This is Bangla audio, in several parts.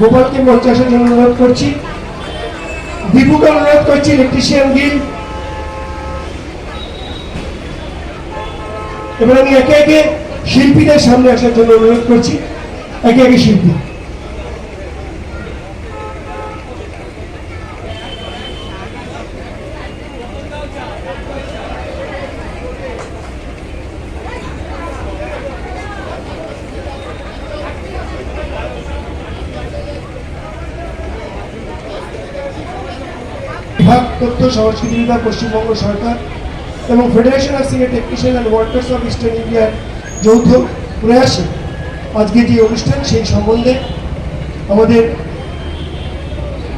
গোপালকে জন্য অনুরোধ করছি দীপুকে অনুরোধ করছি। ইলেকট্রিশিয়ান গিল এবার আমি একে একে শিল্পীদের সামনে আসার জন্য অনুরোধ করছি, একে একে শিল্পী। বিভাগ তথ্য সংস্কৃতি বিভাগ, পশ্চিমবঙ্গ সরকার এবং federation of senior technician and workers of eastern ইন্ডিয়ার যৌথ প্রয়াসে আজকে যে অনুষ্ঠান, সেই সম্বন্ধে আমাদের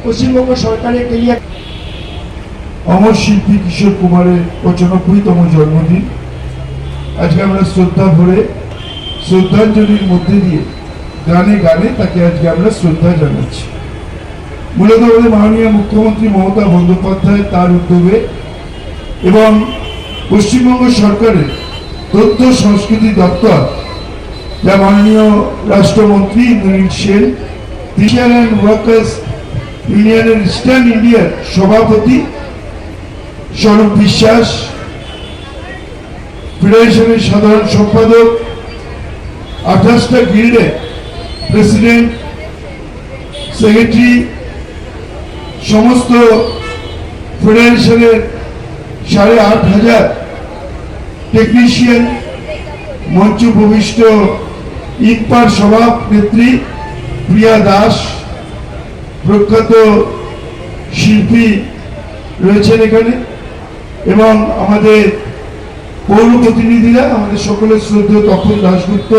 পশ্চিমবঙ্গ সরকারের কেরিয়ার অমর শিল্পী কিশোর কুমারের পঁচানব্বইতম জন্মদিন। আজকে আমরা শ্রদ্ধা ভরে শ্রদ্ধাঞ্জলির মধ্যে দিয়ে গানে গানে তাকে আজকে আমরা শ্রদ্ধা জানাচ্ছি। মূলত আমাদের মাননীয় মুখ্যমন্ত্রী মমতা বন্দ্যোপাধ্যায় তার উদ্যোগে এবং পশ্চিমবঙ্গ সরকারের তথ্য সংস্কৃতি দপ্তর, যা মাননীয় রাষ্ট্রমন্ত্রী Indranil Sen teacher and workers ইউনিয়নের ইস্টার্ন ইন্ডিয়ার সভাপতি স্বরূপ বিশ্বাস, ফেডারেশনের সাধারণ সম্পাদক, আঠাশটা গিল্ডে প্রেসিডেন্ট, সেক্রেটারি সমস্ত ফেডারেশনের সাড়ে আট হাজার টেকনিশিয়ান মঞ্চ ভূমিষ্ঠ ইকপার সভানেত্রী প্রিয়া দাস, প্রখ্যাত শিল্পী রয়েছেন এখানে এবং আমাদের পৌর প্রতিনিধিরা আমাদের সকলের শ্রদ্ধেয় তখন দাশগুপ্ত,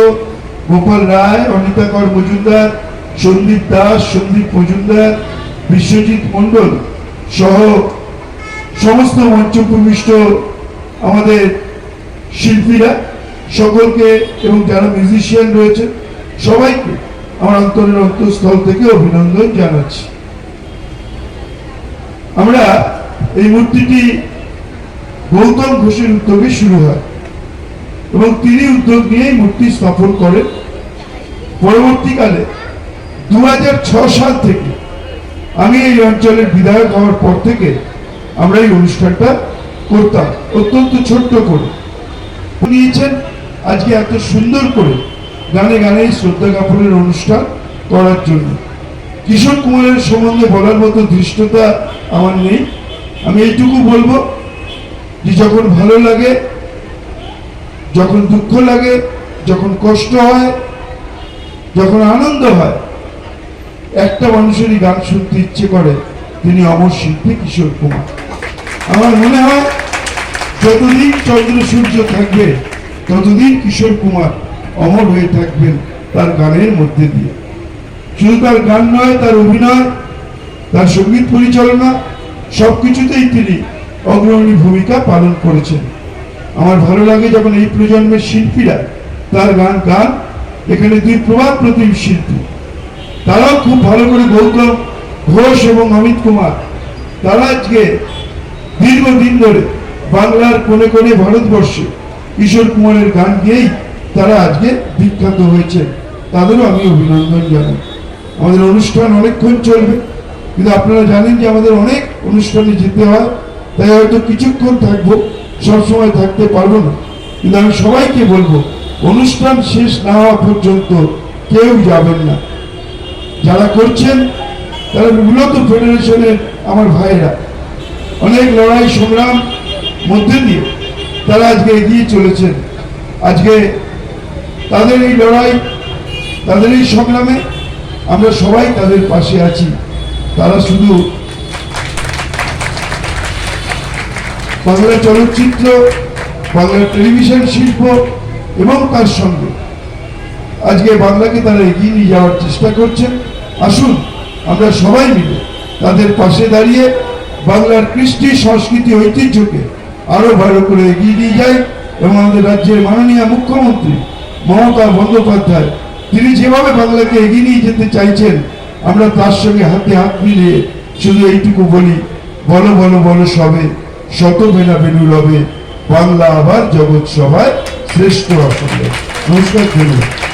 গোপাল রায়, অনিতা কর মজুমদার, সন্দীপ দাস, সন্দীপ মজুমদার বিশ্বজিৎ মণ্ডল সহ সমস্ত মঞ্চ আমাদের শিল্পীরা সকলকে এবং যারা মিউজিশিয়ান রয়েছে সবাইকে আমার অন্তরের অন্তঃস্থল থেকে অভিনন্দন জানাচ্ছি। আমরা এই মূর্তিটি গৌতম ঘোষের উদ্যোগে শুরু হয় এবং তিনি উদ্যোগ নিয়ে মূর্তি স্থাপন করেন। পরবর্তীকালে দুই হাজার সাল থেকে আমি এই অঞ্চলের বিধায়ক হওয়ার পর থেকে আমরা এই অনুষ্ঠানটা করতাম, অত্যন্ত ছোট্ট করে। নিয়েছেন আজকে এত সুন্দর করে গানে গানে শ্রদ্ধা জ্ঞাপনের অনুষ্ঠান করার জন্য। কিশোর কুমারের সম্বন্ধে বলার মতো ধৃষ্টতা আমার নেই। আমি এইটুকু বলব যে যখন ভালো লাগে, যখন দুঃখ লাগে, যখন কষ্ট হয়, যখন আনন্দ হয় একটা মানুষেরই গান শুনতে ইচ্ছে করে, তিনি অমর শিল্পী কিশোর কুমার। আমার মনে হয়, যতদিন চন্দ্র সূর্য থাকবে, ততদিন কিশোর কুমার অমর হয়ে থাকবেন তার গানের মধ্যে দিয়ে। শুধু তার গান নয়, তার অভিনয়, তার সংগীত পরিচালনা, সবকিছুতেই তিনি অগ্রণী ভূমিকা পালন করেছেন। আমার ভালো লাগে যখন এই প্রজন্মের শিল্পীরা তার গান গান, এখানে দুই প্রভাব প্রতিম শিল্পী। তারাও খুব ভালো করে গৌতম ঘোষ এবং অমিত কুমার। তারা আজকে দীর্ঘদিন ধরে বাংলার কোণে কোণে ভারতবর্ষে কিশোর কুমারের গান গেয়েই তারা আজকে বিখ্যাত হয়েছে তাদেরও আমি অভিনন্দন জানাই। আমাদের অনুষ্ঠান অনেকক্ষণ চলবে, কিন্তু আপনারা জানেন যে আমাদের অনেক অনুষ্ঠানে যেতে হয়, তাই হয়তো কিছুক্ষণ থাকব, সবসময় থাকতে পারব না। কিন্তু আমি সবাইকে বলব, অনুষ্ঠান শেষ না হওয়া পর্যন্ত কেউ যাবেন না। যারা করছেন, তারা মূলত ফেডারেশনের আমার ভাইরা অনেক লড়াই, সংগ্রাম মধ্যে দিয়ে তারা আজকে এগিয়ে চলেছেন। আজকে তাদের এই লড়াই, তাদের এই সংগ্রামে আমরা সবাই তাদের পাশে আছি। তারা শুধু বাংলা চলচ্চিত্র, বাংলা টেলিভিশন শিল্প এবং তার সঙ্গে আজকে বাংলাকে তারা এগিয়ে নিয়ে যাওয়ার চেষ্টা করছেন। আসুন, আমরা সবাই মিলে তাদের পাশে দাঁড়িয়ে বাংলার কৃষ্টি, সংস্কৃতি, ঐতিহ্যকে আরও ভালো করে এগিয়ে নিয়ে যাই এবং আমাদের রাজ্যের মাননীয় মুখ্যমন্ত্রী মমতা বন্দ্যোপাধ্যায়, তিনি যেভাবে বাংলাকে এগিয়ে নিয়ে যেতে চাইছেন, আমরা তার সঙ্গে হাতে হাত মিলিয়ে শুধু এইটুকু বলি, বলো বলো বলো সবে, শত বেনা বেনু রবে বাংলা আবার জগৎ সভায় শ্রেষ্ঠ আসলে। নমস্কার, ধন্যবাদ।